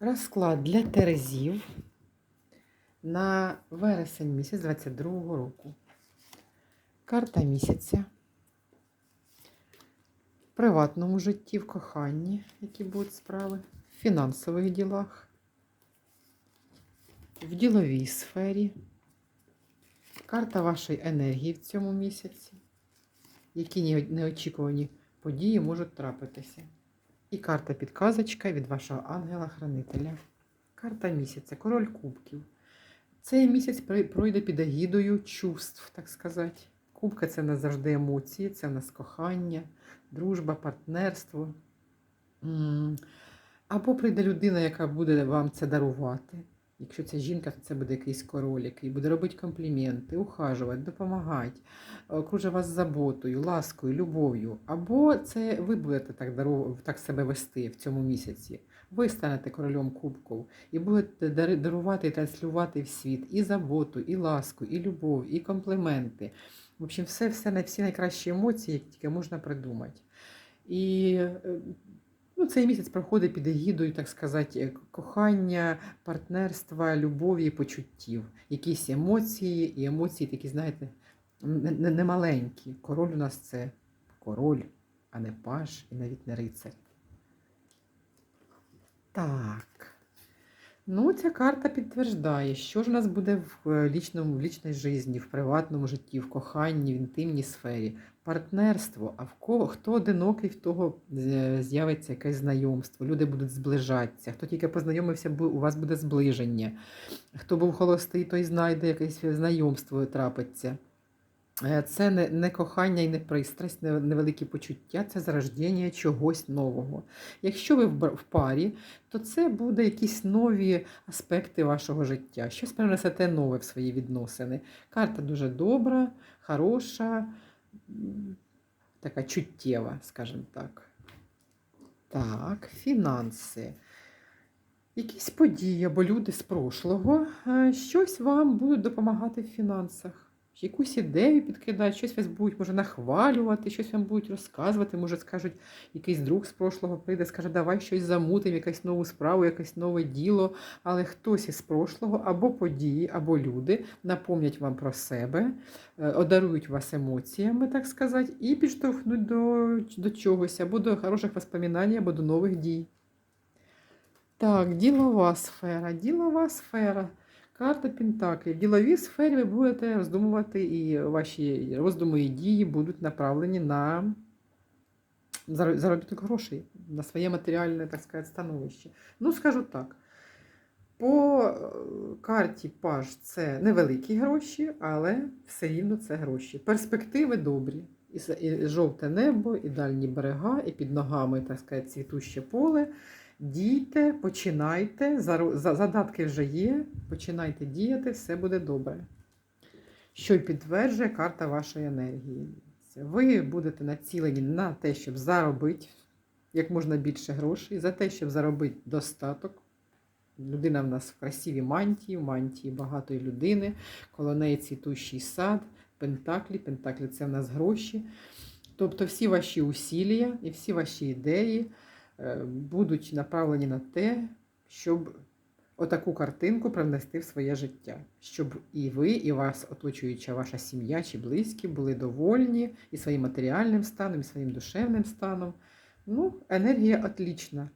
Розклад для Терезів на вересень місяць 22 року. Карта місяця. В приватному житті, в коханні, які будуть справи, в фінансових ділах, в діловій сфері. Карта вашої енергії в цьому місяці. Які неочікувані події можуть трапитися. І карта підказочка від вашого ангела-хранителя. Карта місяця, король кубків. Цей місяць пройде під агідою чувств, так сказати. Кубка це в нас завжди емоції, це в нас кохання, дружба, партнерство. Або прийде людина, яка буде вам це дарувати. Якщо це жінка, то це буде якийсь король, який буде робити компліменти, ухажувати, допомагати, окружить вас заботою, ласкою, любов'ю. Або це ви будете так, так себе вести в цьому місяці. Ви станете королем кубків і будете дарувати і транслювати в світ і заботу, і ласку, і любов, і компліменти. В общем, все, все всі найкращі емоції, які тільки можна придумати. І е, ну, цей місяць проходить під егідою, так сказати, е, кохання, партнерства, любові, почуттів. Якісь емоції, і емоції такі, знаєте, не, не, не маленькі. Король у нас це король, а не паж і навіть не рицар. Так. Ну, ця карта підтверждає, що ж у нас буде в е, лічному, в лічній житті, в приватному житті, в коханні, в інтимній сфері. Партнерство. А в кого хто одинокий, в того е, з'явиться якесь знайомство. Люди будуть зближатися. Хто тільки познайомився, у вас буде зближення. Хто був холостий, той знайде якесь знайомство трапиться. Е, Це не, не кохання і не пристрасть, не невеликі почуття, це зарождення чогось нового. Якщо ви в, в парі, то це буде якісь нові аспекти вашого життя. Щось принесете нове в свої відносини. Карта дуже добра, хороша, така чуттєва, скажімо так. Так, фінанси. Якісь події або люди з прошлого, е, щось вам будуть допомагати в фінансах. Якусь ідею підкидають, щось вас будуть може нахвалювати, щось вам будуть розказувати. Може, скажуть, якийсь друг з прошлого прийде, скаже, давай щось замутимо, якусь нову справу, якесь нове діло. Але хтось із прошлого або події, або люди напомнять вам про себе, е, одарують вас емоціями, так сказати, і підштовхнуть до, до чогось, або до хороших воспоминань, або до нових дій. Так, ділова сфера. Ділова сфера. Карта Пентаклів. В діловій сфері ви будете роздумувати, і ваші роздуми і дії будуть направлені на заробіток грошей, на своє матеріальне, так сказати, становище. Ну, скажу так. По е, карті Паж це невеликі гроші, але все рівно це гроші. Перспективи добрі. І жовте небо, і дальні берега, і під ногами, так сказати, цвітуще поле. Дійте, починайте, задатки вже є, починайте діяти, все буде добре. Що й підтверджує карта вашої енергії. Ви будете націлені на те, щоб заробити як можна більше грошей, за те, щоб заробити достаток. Людина в нас в красивій мантії, в мантії багатої людини, коло неї цвітущий сад, пентаклі. Пентаклі це в нас гроші. Тобто всі ваші усілля і всі ваші ідеї будуть направлені на те, щоб отаку картинку привнести в своє життя, щоб і ви, і вас оточуюча ваша сім'я чи близькі були довольні і своїм матеріальним станом, і своїм душевним станом. Ну, енергія отлічна.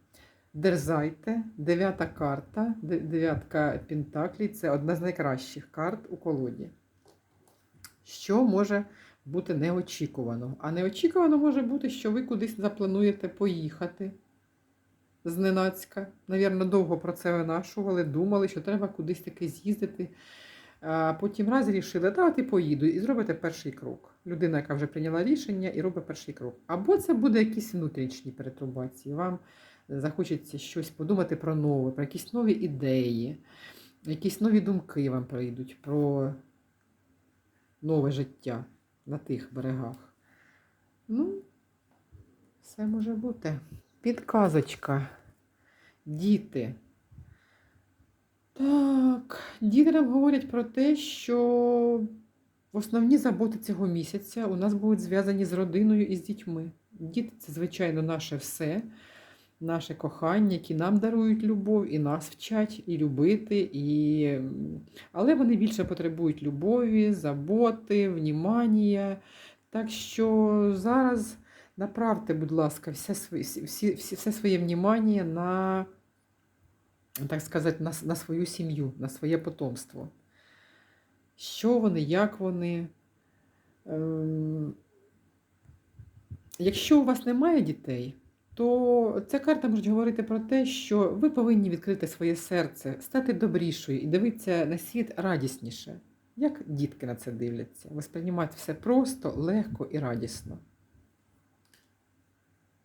Дерзайте, дев'ята карта, де- дев'ятка Пентаклей це одна з найкращих карт у колоді. Що може бути неочікувано? А неочікувано може бути, що ви кудись заплануєте поїхати зненацька. Навірно, довго про це винашували, думали, що треба кудись таки з'їздити. А потім раз рішили, і поїду, і зробите перший крок. Людина, яка вже прийняла рішення, і робить перший крок. Або це буде якісь внутрішні перетрубації. Вам захочеться щось подумати про нове, про якісь нові ідеї, якісь нові думки вам прийдуть про нове життя на тих берегах. Ну, все може бути. Підказочка. Діти. Так, діти нам говорять про те, що основні заботи цього місяця у нас будуть зв'язані з родиною і з дітьми. Діти це, звичайно, наше все. наше кохання, які нам дарують любов, і нас вчать і любити, і... але вони більше потребують любові, заботи, внімання. Так що зараз направте, будь ласка, все своє, всі, все своє внімання на, так сказати, на, на свою сім'ю, на своє потомство. Що вони, як вони. Ем, Якщо у вас немає дітей, то ця карта може говорити про те, що ви повинні відкрити своє серце, стати добрішою і дивитися на світ радісніше. Як дітки на це дивляться? Восприймати все просто, легко і радісно.